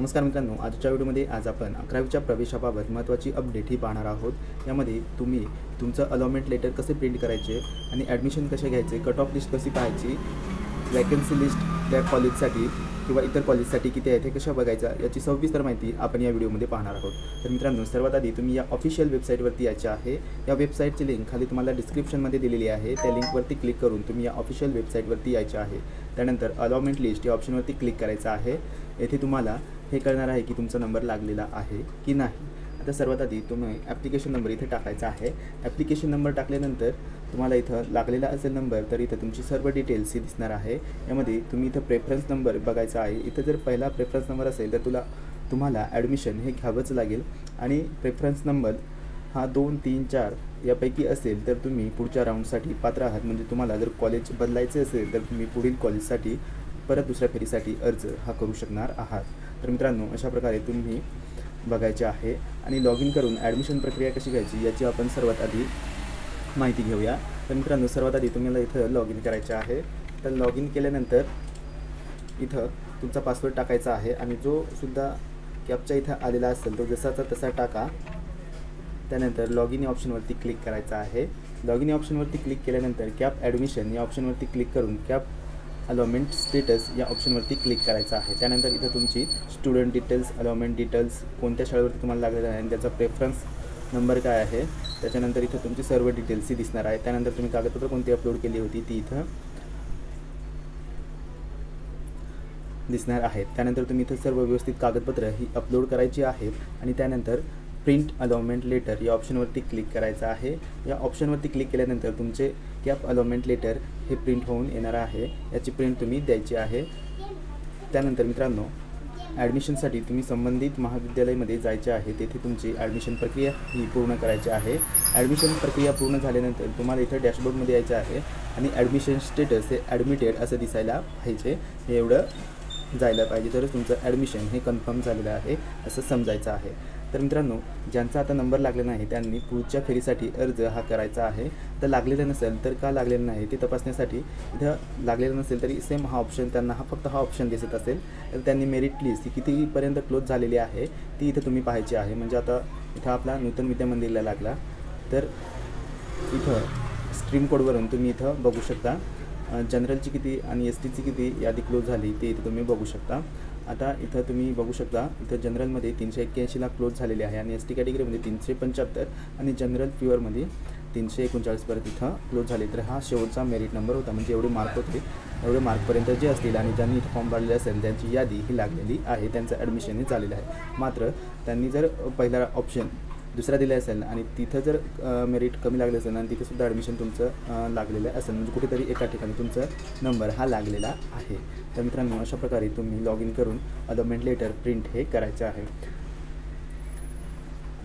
नमस्कार मित्रांनो आजच्या व्हिडिओमध्ये आज आपण अकरावीच्या प्रवेशाबाबत महत्त्वाची अपडेट ही पाहणार आहोत. यामध्ये तुम्ही तुमचं अलॉमेंट लेटर कसे प्रिंट करायचे आणि ॲडमिशन कसे घ्यायचे कट ऑफ लिस्ट कशी पाहायची वॅकन्सी लिस्ट त्या कॉलेजसाठी किंवा इतर कॉलेजसाठी किती आहे ते कशा बघायचा याची सविस्तर माहिती आपण या व्हिडिओमध्ये पाहणार आहोत. तर मित्रांनो सर्वात आधी तुम्ही या ऑफिशियल वेबसाईटवरती यायचे आहे. या वेबसाईटची लिंक खाली तुम्हाला डिस्क्रिप्शनमध्ये दिलेली आहे. त्या लिंकवरती क्लिक करून तुम्ही या ऑफिशियल वेबसाईटवरती यायचे आहे. त्यानंतर अलॉमेंट लिस्ट या ऑप्शनवरती क्लिक करायचं आहे. येथे तुम्हाला हे कळणार आहे की तुमचा नंबर लागलेला आहे की नाही. आता सर्वात आधी तुम्ही ॲप्लिकेशन नंबर इथे टाकायचा आहे. ॲप्लिकेशन नंबर टाकल्यानंतर तुम्हाला इथं लागलेला असेल नंबर तर इथं तुमची सर्व डिटेल्स ही दिसणार आहे. यामध्ये तुम्ही इथं प्रेफरन्स नंबर बघायचा आहे. इथं जर पहिला प्रेफरन्स नंबर असेल तर तुला तुम्हाला ॲडमिशन हे घ्यावंच लागेल. आणि प्रेफरन्स नंबर हा दोन तीन चार यापैकी असेल तर तुम्ही पुढच्या राऊंडसाठी पात्र आहात. म्हणजे तुम्हाला जर कॉलेज बदलायचे असेल तर तुम्ही पुढील कॉलेजसाठी परत दुसऱ्या फेरीसाठी अर्ज हा करू शकणार आहात. तर मित्रांनो अशा प्रकारे तुम्ही बघायचे आहे आणि लॉग इन करून ॲडमिशन प्रक्रिया कशी घ्यायची याची आपण सर्वात आधी माहिती घेऊया. तर मित्रांनो सर्वात आधी तुम्हाला इथं लॉग इन करायचं आहे. तर लॉग इन केल्यानंतर इथं तुमचा पासवर्ड टाकायचा आहे आणि जो सुद्धा कॅपच्या इथं आलेला असेल तो जसाचा तसा टाका. त्यानंतर लॉग इन या ऑप्शनवरती क्लिक करायचं आहे. लॉग इन या ऑप्शनवरती क्लिक केल्यानंतर कॅप ॲडमिशन या ऑप्शनवरती क्लिक करून कॅप अलॉमेंट स्टेटस या ऑप्शनवरती क्लिक करायचं आहे. त्यानंतर इथं तुमची स्टुडंट डिटेल्स अलॉमेंट डिटेल्स कोणत्या शाळेवरती तुम्हाला लागलेलं आहे आणि त्याचा प्रेफरन्स नंबर काय आहे? त्याच्यानंतर इथं तुमची सर्व डिटेल्सही दिसणार आहे. त्यानंतर तुम्ही कागदपत्र कोणती अपलोड केली होती ती इथं दिसणार आहेत त्यानंतर तुम्ही इथं सर्व व्यवस्थित कागदपत्र ही अपलोड करायची आहेत आणि त्यानंतर प्रिंट अलॉमेंट लेटर या ऑप्शनवरती क्लिक करायचं आहे. या ऑप्शनवरती क्लिक केल्यानंतर तुमचे कॅप अलॉमेंट लेटर हे प्रिंट होऊन येणार आहे. याची प्रिंट तुम्ही द्यायची आहे. त्यानंतर मित्रांनो ॲडमिशनसाठी तुम्ही संबंधित महाविद्यालयामध्ये जायचे आहे. तेथे तुमची ॲडमिशन प्रक्रिया ही पूर्ण करायची आहे. ॲडमिशन प्रक्रिया पूर्ण झाल्यानंतर तुम्हाला इथं डॅशबोर्डमध्ये यायचं आहे आणि ॲडमिशन स्टेटस हे ॲडमिटेड असं दिसायला पाहिजे. हे एवढं जायला पाहिजे. तरच तुमचं ॲडमिशन हे कन्फर्म झालेलं आहे. असं समजायचं आहे. तर मित्रांनो ज्यांचा आता नंबर लागला नाही त्यांनी पुढच्या फेरीसाठी अर्ज हा करायचा आहे. तर लागलेलं नसेल तर का लागलेलं नाही ते तपासण्यासाठी इथं लागलेलं नसेल तरी सेम हा ऑप्शन त्यांना हा फक्त हा ऑप्शन दिसत असेल. तर त्यांनी मेरिट लिस्ट ही कितीपर्यंत क्लोज झालेली आहे ती इथं तुम्ही पाहायची आहे. म्हणजे आता इथं आपला नूतन विद्या मंदिरला लागला. तर इथं स्ट्रीम कोडवरून तुम्ही इथं बघू शकता. जनरलची किती आणि एस टीची किती यादी क्लोज झाली ते इथं तुम्ही बघू शकता. आता इथं तुम्ही बघू शकता इथं जनरलमध्ये तीनशे एक्क्याऐंशीला क्लोज झालेले आहे आणि एस टी कॅटेगरीमध्ये तीनशे पंच्याहत्तर आणि जनरल प्युअरमध्ये तीनशे एकोणचाळीसपर्यंत इथं क्लोज झाले. तर हा शेवटचा मेरिट नंबर होता. म्हणजे एवढे मार्क होते. एवढे मार्कपर्यंत जे असतील आणि ज्यांनी इथं फॉर्म भरलेले असेल त्यांची यादी ही लागलेली आहे. त्यांचं ॲडमिशनही झालेलं आहे. मात्र त्यांनी जर पहिला ऑप्शन दुसरा दिला असेल आणि तिथं जर मेरिट कमी लागले असेल आणि तिथेसुद्धा ॲडमिशन तुमचं लागलेलं असेल म्हणजे कुठेतरी एका ठिकाणी तुमचा नंबर हा लागलेला आहे. तर मित्रांनो अशा प्रकारे तुम्ही लॉग इन करून अलॉमेंट लेटर प्रिंट हे करायचं आहे.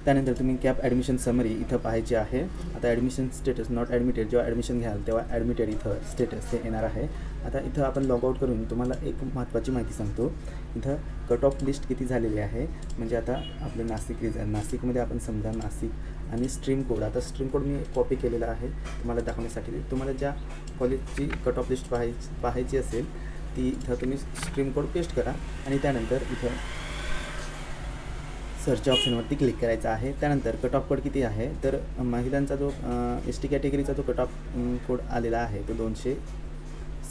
त्यानंतर तुम्ही कॅप ॲडमिशन समरी इथं पाहायची आहे. आता ॲडमिशन स्टेटस नॉट ॲडमिटेड जेव्हा ॲडमिशन घ्याल तेव्हा ॲडमिटेड इथं स्टेटस ते येणार आहे. आता इथं आपण लॉग आऊट करून तुम्हाला एक महत्त्वाची माहिती सांगतो. इथं कट ऑफ लिस्ट किती झालेली आहे? म्हणजे आता आपलं नाशिक रिज नाशिकमध्ये आपण समजा नाशिक आणि स्ट्रीम कोड आता स्ट्रीम कोड मी कॉपी केलेला आहे. तुम्हाला दाखवण्यासाठी. तुम्हाला ज्या कॉलेजची कट ऑफ लिस्ट पाहायची पाहायची असेल ती इथं तुम्ही स्ट्रीम कोड पेस्ट करा आणि त्यानंतर इथं सर्च ऑप्शनवरती क्लिक करायचं आहे. त्यानंतर कट ऑफ कोड किती आहे? तर महिलांचा जो एस टी कॅटेगरीचा जो कट ऑफ कोड आलेला आहे तो दोनशे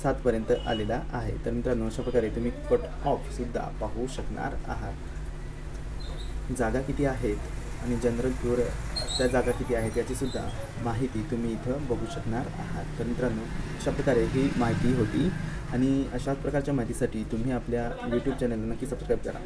सातपर्यंत आलेला आहे. तर मित्रांनो अशा प्रकारे तुम्ही कट ऑफसुद्धा पाहू शकणार आहात. जागा किती आहेत आणि जनरल प्युअर त्या जागा किती आहेत याचीसुद्धा माहिती तुम्ही इथं बघू शकणार आहात. तर मित्रांनो अशा प्रकारे ही माहिती होती. आणि अशाच प्रकारच्या माहितीसाठी तुम्ही आपल्या यूट्यूब चॅनलला नक्की सबस्क्राईब करा.